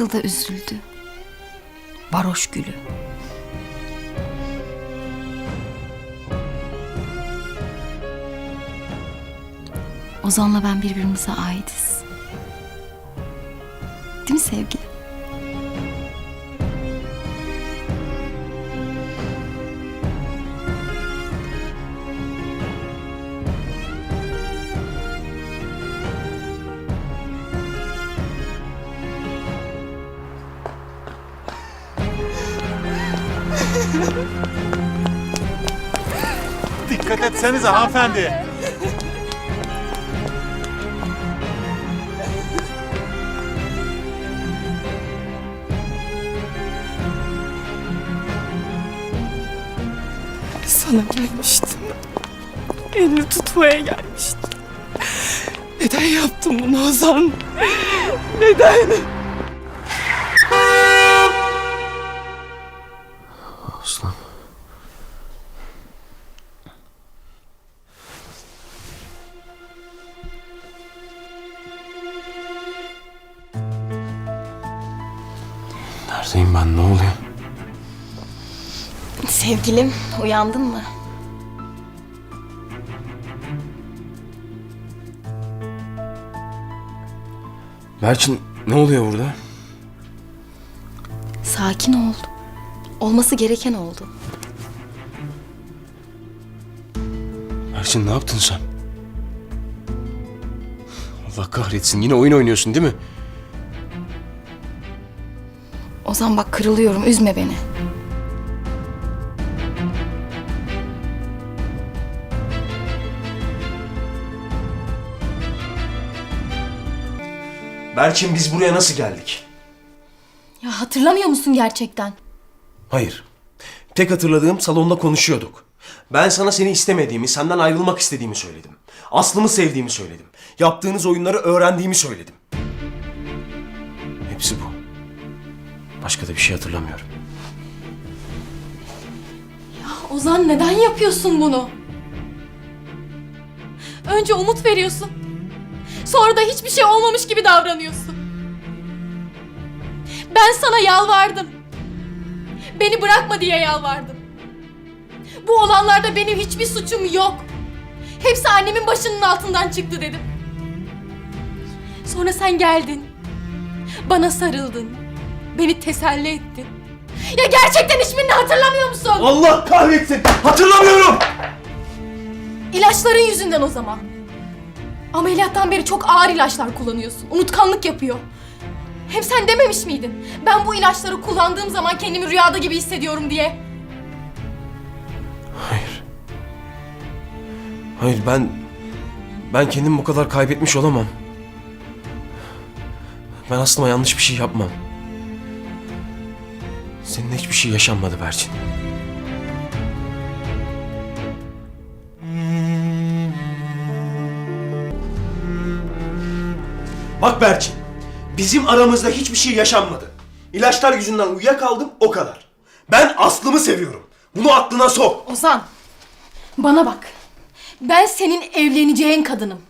Nasıl da üzüldü. Varoş gülü. Ozan'la ben birbirimize aitiz. Değil mi sevgili? Dikkat etsenize hanımefendi. Sana gelmiştim. Elini tutmaya gelmiştim. Neden yaptın bunu Ozan? Neden? Sevgilim uyandın mı? Berçin ne oluyor burada? Sakin ol. Olması gereken oldu. Berçin ne yaptın sen? Allah kahretsin yine oyun oynuyorsun değil mi? Ozan bak kırılıyorum üzme beni. Berçin biz buraya nasıl geldik? Ya hatırlamıyor musun gerçekten? Hayır. Tek hatırladığım salonda konuşuyorduk. Ben sana seni istemediğimi, senden ayrılmak istediğimi söyledim. Aslımı sevdiğimi söyledim. Yaptığınız oyunları öğrendiğimi söyledim. Hepsi bu. Başka da bir şey hatırlamıyorum. Ozan neden yapıyorsun bunu? Önce umut veriyorsun. Sonra da hiçbir şey olmamış gibi davranıyorsun. Ben sana yalvardım. Beni bırakma diye yalvardım. Bu olanlarda benim hiçbir suçum yok. Hepsi annemin başının altından çıktı dedim. Sonra sen geldin. Bana sarıldın. Beni teselli ettin. Ya gerçekten hiçbirini hatırlamıyor musun? Allah kahretsin! Hatırlamıyorum! İlaçların yüzünden o zaman. Ameliyattan beri çok ağır ilaçlar kullanıyorsun. Unutkanlık yapıyor. Hem sen dememiş miydin? Ben bu ilaçları kullandığım zaman kendimi rüyada gibi hissediyorum diye. Hayır. Hayır ben... Ben kendimi bu kadar kaybetmiş olamam. Ben aslında yanlış bir şey yapmam. Seninle hiçbir şey yaşanmadı Berçin. Bak Berçin, bizim aramızda hiçbir şey yaşanmadı. İlaçlar yüzünden uyuyakaldım o kadar. Ben Aslı'mı seviyorum. Bunu aklına sok. Ozan, bana bak. Ben senin evleneceğin kadınım.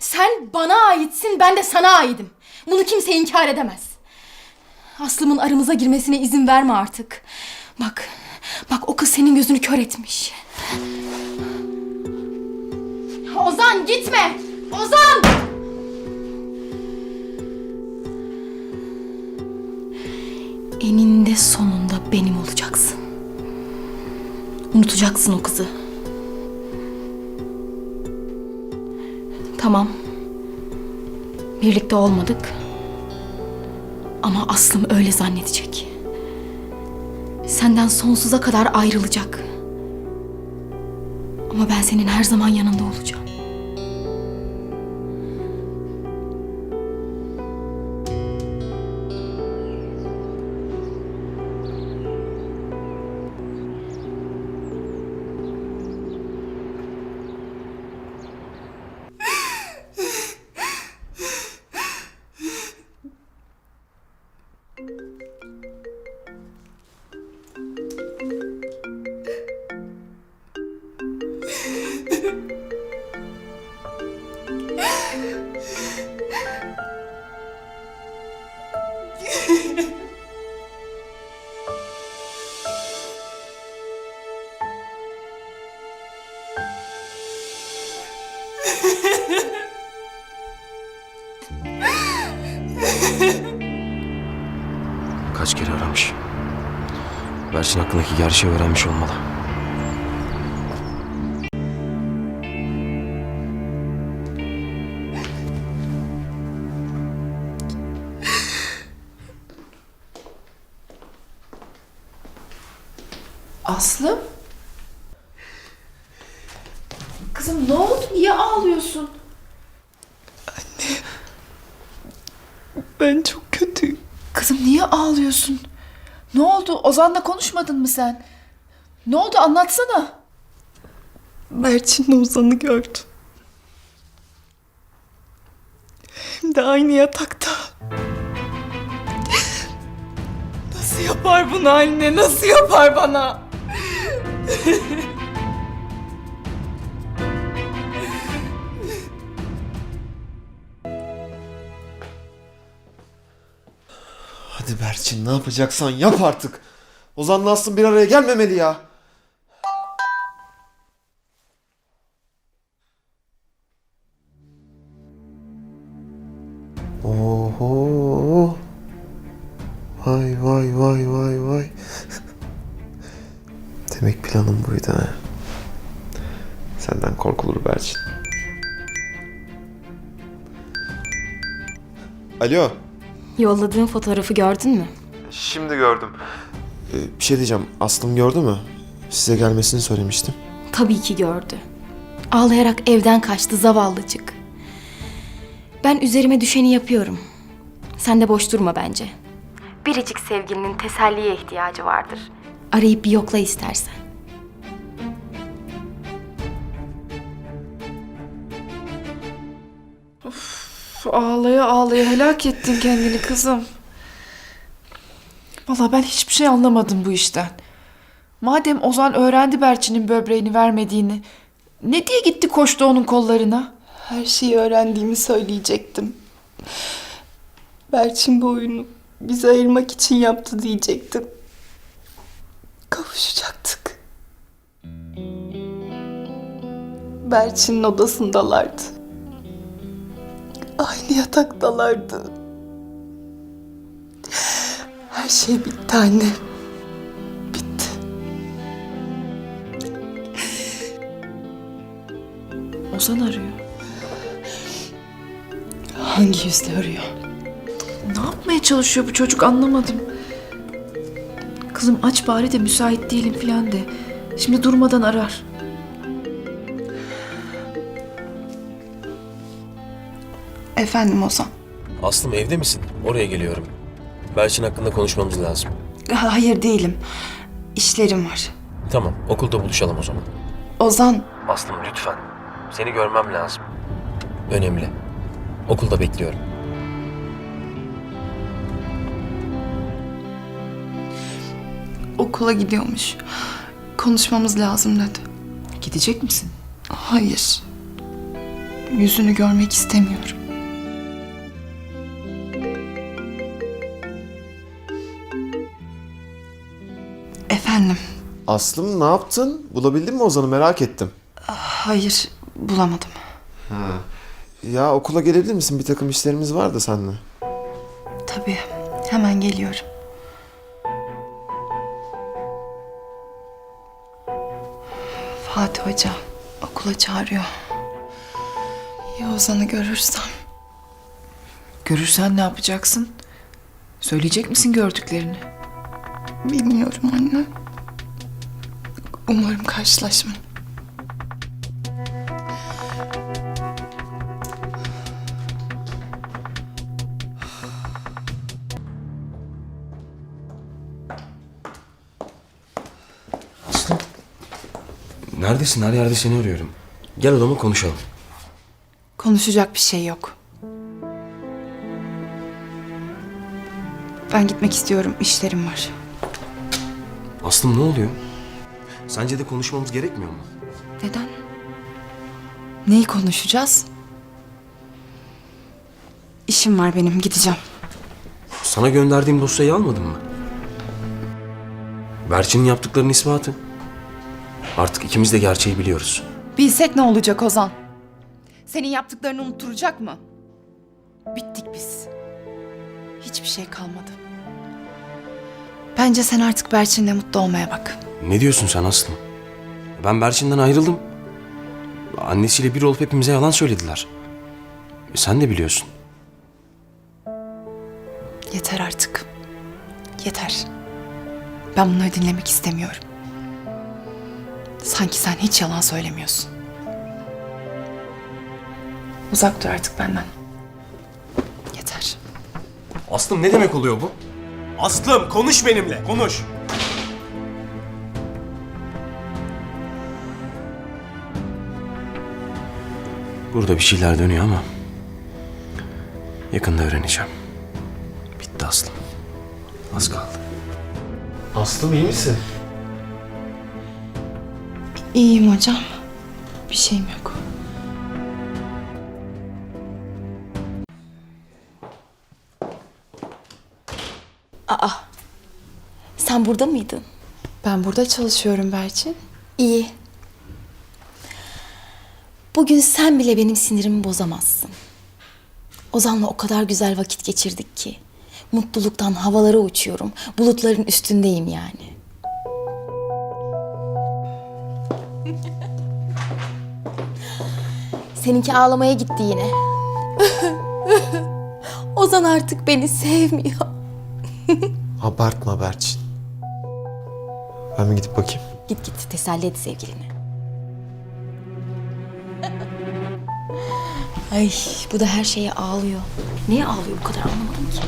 Sen bana aitsin, ben de sana aidim. Bunu kimse inkar edemez. Aslımın aramıza girmesine izin verme artık. Bak, bak o kız senin gözünü kör etmiş. Ozan gitme! Ozan! Eninde sonunda benim olacaksın. Unutacaksın o kızı. Tamam. Birlikte olmadık. Ama Aslım öyle zannedecek. Senden sonsuza kadar ayrılacak. Ama ben senin her zaman yanında olacağım. Kaç kere aramış. Berçin hakkındaki gerçeği öğrenmiş olmalı. Aslı? Kızım ne oldu? Niye ağlıyorsun? Ben çok kötüyüm. Kızım niye ağlıyorsun? Ne oldu? Ozan'la konuşmadın mı sen? Ne oldu anlatsana. Berçin'le Ozan'ı gördüm. Hem de aynı yatakta. Nasıl yapar bunu anne? Nasıl yapar bana? Berçin ne yapacaksan yap artık. Ozan'la Aslım bir araya gelmemeli ya. Oho. Vay vay vay vay vay. Demek planın buydu ha. Senden korkulur Berçin. Alo. Yolladığın fotoğrafı gördün mü? Şimdi gördüm. bir şey diyeceğim. Aslım gördü mü? Size gelmesini söylemiştim. Tabii ki gördü. Ağlayarak evden kaçtı zavallıcık. Ben üzerime düşeni yapıyorum. Sen de boş durma bence. Biricik sevgilinin teselliye ihtiyacı vardır. Arayıp bir yokla istersen. Ağlaya ağlaya helak ettin kendini kızım. Valla ben hiçbir şey anlamadım bu işten. Madem Ozan öğrendi Berçin'in böbreğini vermediğini, ne diye gitti koştu onun kollarına? Her şeyi öğrendiğimi söyleyecektim. Berçin bu oyunu bizi ayırmak için yaptı diyecektim. Kavuşacaktık. Berçin'in odasındalardı. Aynı yataktalardı. Her şey bitti anne. Bitti. Ozan arıyor. Hangi yüzle arıyor? Ne yapmaya çalışıyor bu çocuk anlamadım. Kızım aç bari de müsait değilim filan de. Şimdi durmadan arar. Efendim Ozan. Aslım evde misin? Oraya geliyorum. Berçin hakkında konuşmamız lazım. Hayır değilim. İşlerim var. Tamam, okulda buluşalım o zaman. Ozan, Aslım lütfen. Seni görmem lazım. Önemli. Okulda bekliyorum. okula gidiyormuş. Konuşmamız lazım dedi. Gidecek misin? Hayır. Yüzünü görmek istemiyorum. Aslım ne yaptın? Bulabildin mi Ozan'ı merak ettim. hayır bulamadım. Ya okula gelebilir misin? Bir takım işlerimiz var da seninle. Tabii, hemen geliyorum. Fatih Hoca okula çağırıyor. Ya Ozan'ı görürsem? Görürsen ne yapacaksın? Söyleyecek misin gördüklerini? Bilmiyorum anne. Umarım karşılaşmam. Aslı. Neredesin? Her yerde seni arıyorum. Gel odama konuşalım. Konuşacak bir şey yok. Ben gitmek istiyorum. işlerim var. Aslım ne oluyor? Sence de konuşmamız gerekmiyor mu? Neden? Neyi konuşacağız? İşim var benim. Gideceğim. Sana gönderdiğim dosyayı almadın mı? Berçin'in yaptıklarının ispatı. Artık ikimiz de gerçeği biliyoruz. Bilsek ne olacak Ozan? senin yaptıklarını unutturacak mı? Bittik biz. Hiçbir şey kalmadı. Bence sen artık Berçin'le mutlu olmaya bak. Ne diyorsun sen Aslım? Ben Berçin'den ayrıldım. Annesiyle bir olup hepimize yalan söylediler. E sen de biliyorsun. Yeter artık. Yeter. Ben bunları dinlemek istemiyorum. Sanki sen hiç yalan söylemiyorsun. Uzak dur artık benden. Yeter. Aslım ne demek oluyor bu? Aslım konuş benimle konuş. Burada bir şeyler dönüyor ama yakında öğreneceğim. Bitti Aslım. Az kaldı. Aslım iyi misin? İyiyim hocam. Bir şeyim yok. Sen burada mıydın? Ben burada çalışıyorum Berçin. İyi. Bugün sen bile benim sinirimi bozamazsın. Ozan'la o kadar güzel vakit geçirdik ki. Mutluluktan havalara uçuyorum. Bulutların üstündeyim yani. Seninki ağlamaya gitti yine. Ozan artık beni sevmiyor. Abartma Berçin. Ben mi gidip bakayım? Git git teselli et sevgilini. Ay bu da her şeye ağlıyor. Niye ağlıyor bu kadar anlamadım ki.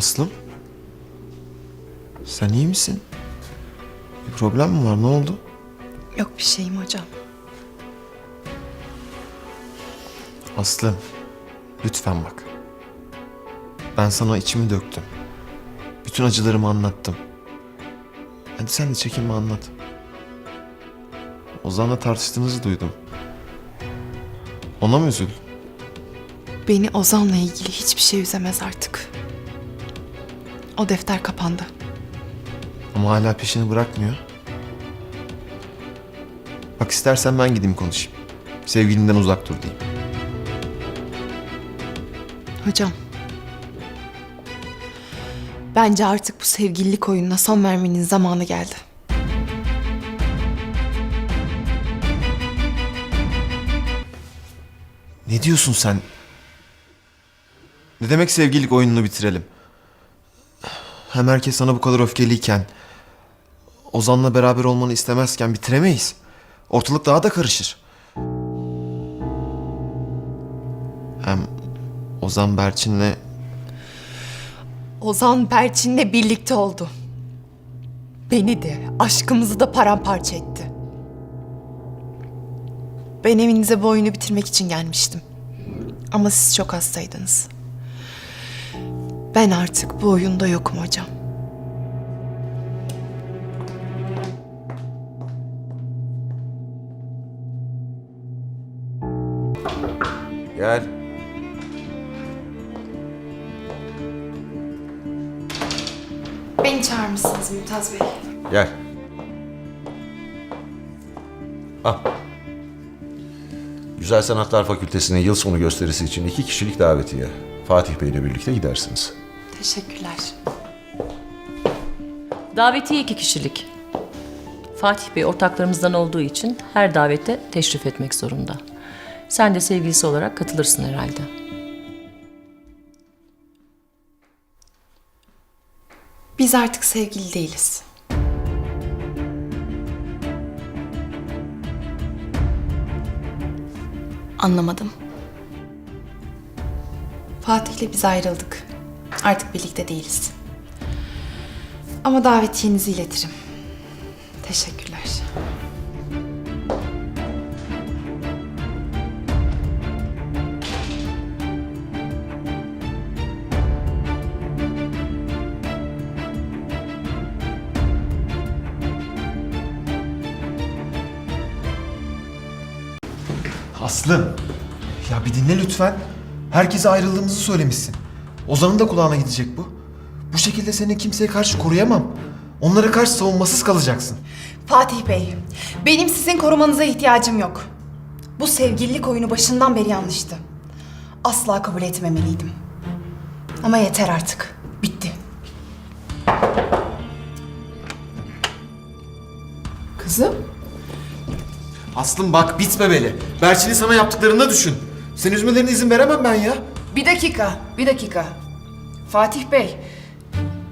Aslım? Sen iyi misin? Bir problem mi var? Ne oldu? Yok bir şeyim hocam. Aslım, lütfen bak. Ben sana içimi döktüm. Bütün acılarımı anlattım. Hadi sen de çekinme anlat. Ozan'la tartıştığınızı duydum. Ona mı üzüldün? Beni Ozan'la ilgili hiçbir şey üzemez artık. O defter kapandı. Ama hala peşini bırakmıyor. Bak istersen ben gideyim konuşayım. Sevgilinden uzak dur diyeyim. Hocam. Bence artık bu sevgililik oyununa son vermenin zamanı geldi. Ne diyorsun sen? Ne demek sevgililik oyununu bitirelim? Hem herkes sana bu kadar öfkeliyken, Ozan'la beraber olmanı istemezken bitiremeyiz. Ortalık daha da karışır. Hem Ozan Berçin'le Ozan Berçin'le birlikte oldu. Beni de, aşkımızı da paramparça etti. Ben evinize bu oyunu bitirmek için gelmiştim. Ama siz çok hastaydınız. Ben artık bu oyunda yokum hocam. Gel. Beni çağırmışsınız Mümtaz Bey. Gel. Al. Güzel Sanatlar Fakültesi'nin yıl sonu gösterisi için iki kişilik davetiye. Fatih Bey ile birlikte gidersiniz. Teşekkürler. Davetiye iki kişilik. Fatih Bey ortaklarımızdan olduğu için her davete teşrif etmek zorunda. Sen de sevgilisi olarak katılırsın herhalde. Biz artık sevgili değiliz. Anlamadım. Fatih'le biz ayrıldık. Artık birlikte değiliz. Ama davetiyenizi iletirim. Teşekkürler. Aslı, ya bir dinle lütfen. Herkese ayrıldığımızı söylemişsin. Ozan'ın da kulağına gidecek bu. Bu şekilde seni kimseye karşı koruyamam. Onlara karşı savunmasız kalacaksın. Fatih Bey, benim sizin korumanıza ihtiyacım yok. Bu sevgililik oyunu başından beri yanlıştı. Asla kabul etmemeliydim. Ama yeter artık. Bitti. Kızım Aslım bak bitmemeli. Berçin'in sana yaptıklarını da düşün. Sen üzmelerine izin veremem ben ya. Bir dakika, bir dakika. Fatih Bey,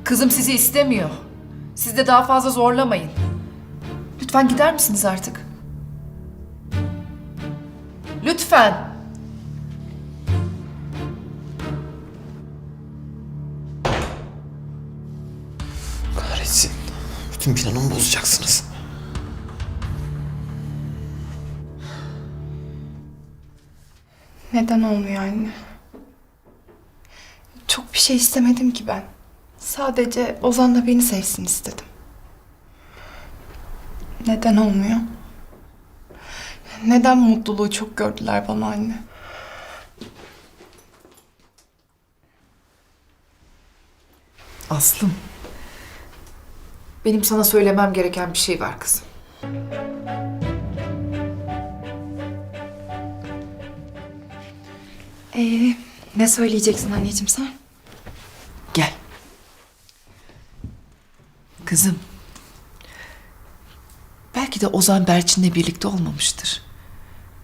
kızım sizi istemiyor. Siz de daha fazla zorlamayın. Lütfen gider misiniz artık? Lütfen. Kahretsin. Bütün planımı bozacaksınız. Neden olmuyor anne? Şey istemedim ki ben. Sadece Ozan da beni sevsin istedim. Neden olmuyor? Neden mutluluğu çok gördüler bana anne? Aslım. Benim sana söylemem gereken bir şey var kızım. Ee, ne söyleyeceksin anneciğim sen? Kızım. Belki de Ozan Berçin'le birlikte olmamıştır.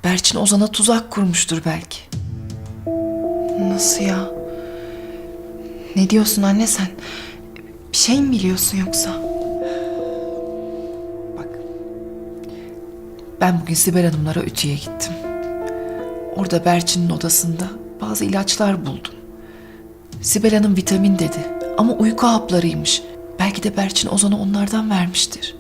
Berçin Ozan'a tuzak kurmuştur belki. Nasıl ya? Ne diyorsun anne sen? Bir şey mi biliyorsun yoksa? Bak. Ben bugün Sibel Hanımlara ütüye gittim. Orada Berçin'in odasında bazı ilaçlar buldum. Sibel Hanım vitamin dedi ama uyku haplarıymış. Belki de Berçin Ozan'a onlardan vermiştir.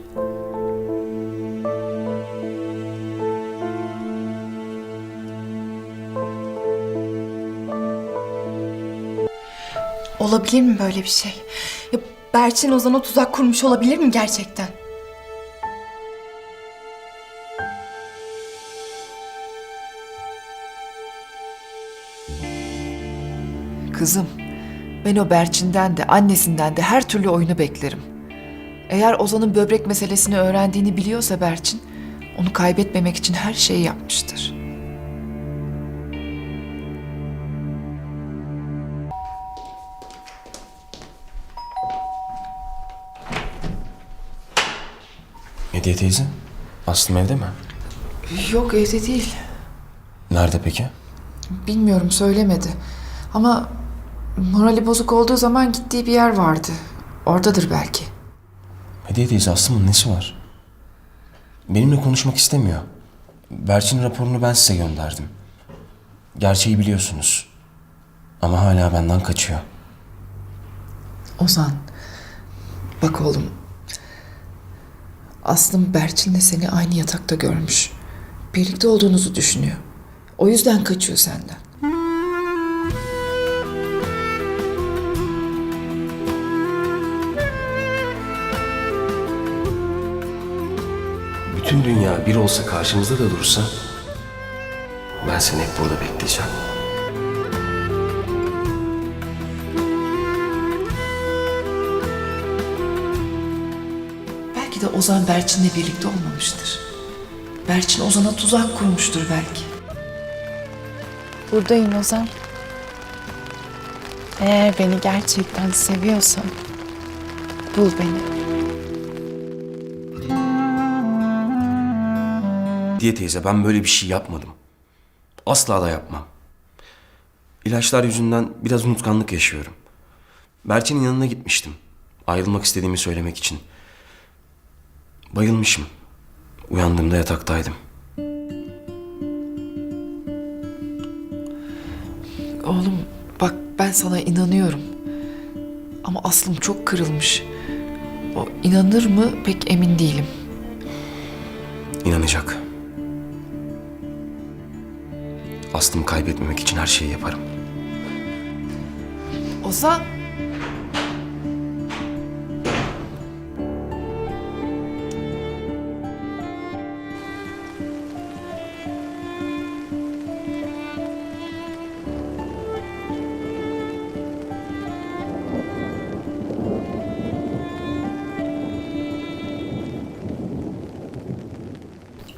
Olabilir mi böyle bir şey? Ya Berçin Ozan'a tuzak kurmuş olabilir mi gerçekten? Kızım, ben o Berçin'den de annesinden de her türlü oyunu beklerim. Eğer Ozan'ın böbrek meselesini öğrendiğini biliyorsa Berçin, onu kaybetmemek için her şeyi yapmıştır. Hediye teyze, Aslım evde mi? Yok evde değil. Nerede peki? Bilmiyorum söylemedi. Ama morali bozuk olduğu zaman gittiği bir yer vardı. Oradadır belki. Hediye teyze Aslım'ın nesi var? Benimle konuşmak istemiyor. Berçin raporunu ben size gönderdim. Gerçeği biliyorsunuz. Ama hala benden kaçıyor. Ozan, bak oğlum. Aslım Berçin'le seni aynı yatakta görmüş. Birlikte olduğunuzu düşünüyor. O yüzden kaçıyor senden. Bütün dünya bir olsa karşımızda da dursa... ...ben seni hep burada bekleyeceğim. Belki de Ozan Berçin'le birlikte olmamıştır. Berçin Ozan'a tuzak kurmuştur belki. Buradayım Ozan. Eğer beni gerçekten seviyorsan bul beni. Hediye teyze ben böyle bir şey yapmadım. Asla da yapmam. İlaçlar yüzünden biraz unutkanlık yaşıyorum. Berçin'in yanına gitmiştim. Ayrılmak istediğimi söylemek için. Bayılmışım. Uyandığımda yataktaydım. Oğlum bak ben sana inanıyorum. Ama aslım çok kırılmış. O inanır mı pek emin değilim. İnanacak. Aslımı kaybetmemek için her şeyi yaparım. Ozan.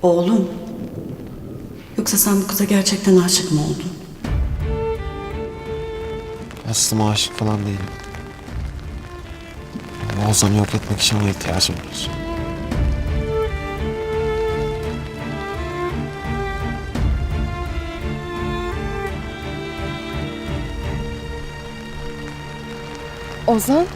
Oğlum. Yoksa sen bu kıza gerçekten aşık mı oldun? Aslıma aşık falan değilim. Ama Ozan'ı yok etmek için ona ihtiyacım var. Ozan